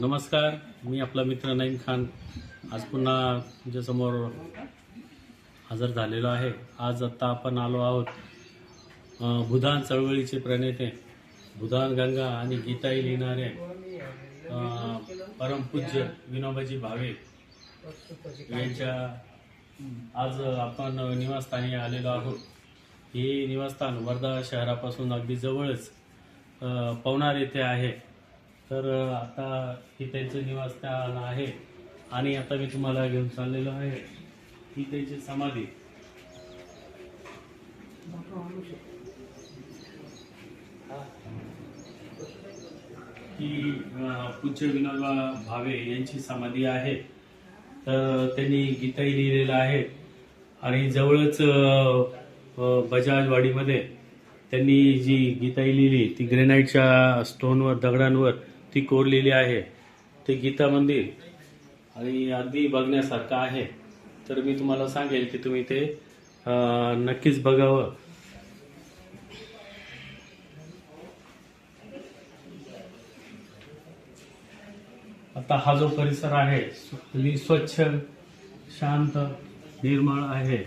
नमस्कार मी आपला मित्र नईम खान. आज पुन्हा तुमच्यासमोर हजर झालेलो आहे. आज आत्ता आपण आलो आहोत अं, भूदान चळवळीचे प्रणेते भूदान गंगा आणि गीताई लिहिणारे परमपूज्य विनोबाजी भावे यांच्या आज आपण निवासस्थानी आलेलो आहोत. हे निवासस्थान वर्धा शहरापासून अगदी जवळच पवनार येथे आहे. तर आता ही त्यांचं निवासस्थान आहे आणि आता मी तुम्हाला घेऊन चाललेलो आहे. ही त्यांची समाधी ही पूज्य विनोबा भावे यांची समाधी आहे. तर त्यांनी गीताही लिहिलेलं आहे. आणि जवळच बजाजवाडीमध्ये त्यांनी जी गीताई लिहिली ती ग्रेनाईटच्या स्टोनवर दगडांवर ती कोरलेली आहे. ते गीता मंदिर आणि अगदी बघण्यासारखं आहे. तर मी तुम्हाला सांगेल की तुम्ही ते नक्कीच बघावं. आता हा जो परिसर आहे स्वच्छ शांत निर्मळ आहे.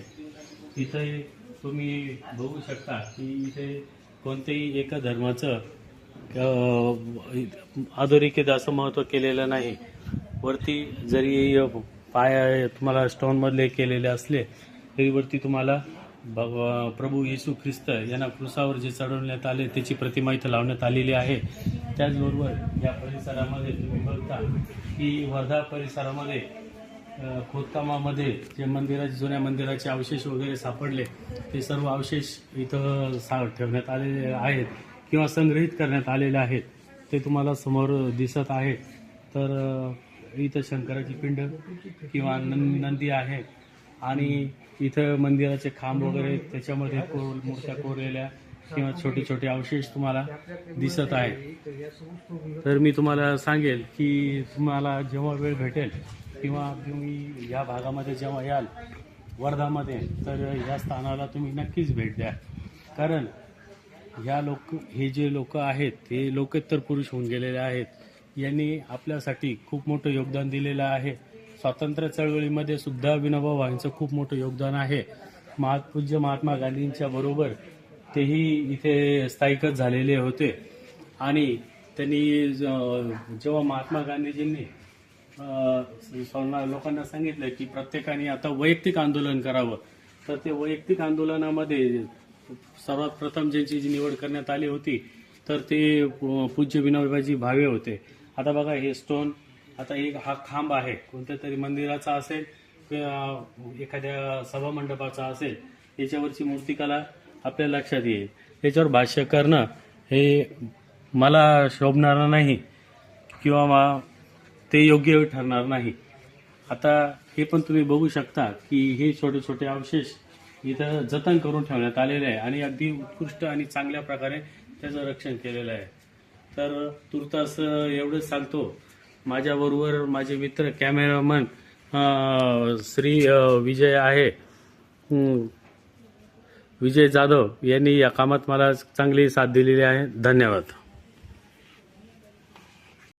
इथे तुम्ही बघू शकता की इथे कोणतेही एका धर्माचं अधोरेखित असं महत्त्व केलेलं नाही. वरती जरी पाय तुम्हाला स्टोनमधले केलेले असले तरी वरती तुम्हाला प्रभू येशू ख्रिस्त यांना क्रुसावर जे चढवण्यात आले त्याची प्रतिमा इथं लावण्यात आलेली आहे. त्याचबरोबर या परिसरामध्ये तुम्ही बघता की वर्धा परिसरामध्ये खोदकामामध्ये जे मंदिराचे जुन्या मंदिराचे अवशेष वगैरे सापडले ते सर्व अवशेष इथं सा ठेवण्यात आलेले आहेत. किंवा संग्रहित करण्यात आलेले आहेत ते तुम्हाला समोर दिसत आहे. तर इथं शंकराची पिंड किंवा नंदी आहे आणि इथं मंदिराचे खांब वगैरे त्याच्यामध्ये कोर मूर्त्या कोरलेल्या किंवा छोटे छोटे अवशेष तुम्हाला दिसत आहे तर मी तुम्हाला सांगेल की तुम्हाला जेव्हा वेळ भेटेल किंवा तुम्ही या भागामध्ये जेव्हा याल वर्धामध्ये तर या स्थानाला तुम्ही नक्कीच भेट द्या. कारण ह्या लोक हे जे लोक आहेत हे लोकोत्तर पुरुष होऊन गेलेले आहेत. यांनी आपल्यासाठी खूप मोठं योगदान दिलेलं आहे. स्वातंत्र्य चळवळीमध्ये सुद्धा विनोबा भावेंचं खूप मोठं योगदान आहे. महापूज्य महात्मा गांधींच्या बरोबर तेही इथे स्थायिकच झालेले होते. आणि त्यांनी जेव्हा महात्मा गांधीजींनी लोकांना सांगितलं की प्रत्येकाने आता वैयक्तिक आंदोलन करावं तर ते वैयक्तिक आंदोलनामध्ये सर्वात प्रथम ज्यांची जी निवड करण्यात आली होती तर ते पूज्य विनोबाजी भावे होते. आता बघा हे स्टोन आता एक हा खांब आहे. कोणत्या तरी मंदिराचा असेल किंवा एखाद्या सभा मंडपाचा असेल याच्यावरची मूर्तिकला आपल्या लक्षात येईल. याच्यावर भाष्य करणं हे मला शोभणार नाही किंवा मा- ते योग्य ठरणार नाही. आता हे पण तुम्ही बघू शकता की हे छोटे छोटे अवशेष इथं जतन करून ठेवण्यात आलेले आहे. आणि अगदी उत्कृष्ट आणि चांगल्या प्रकारे त्याचं रक्षण केलेलं आहे. तर तुर्तास एवढंच सांगतो. माझ्याबरोबर माझे मित्र कॅमेरामन श्री विजय आहे. विजय जाधव यांनी या कामात मला चांगली साथ दिलेली आहे. धन्यवाद.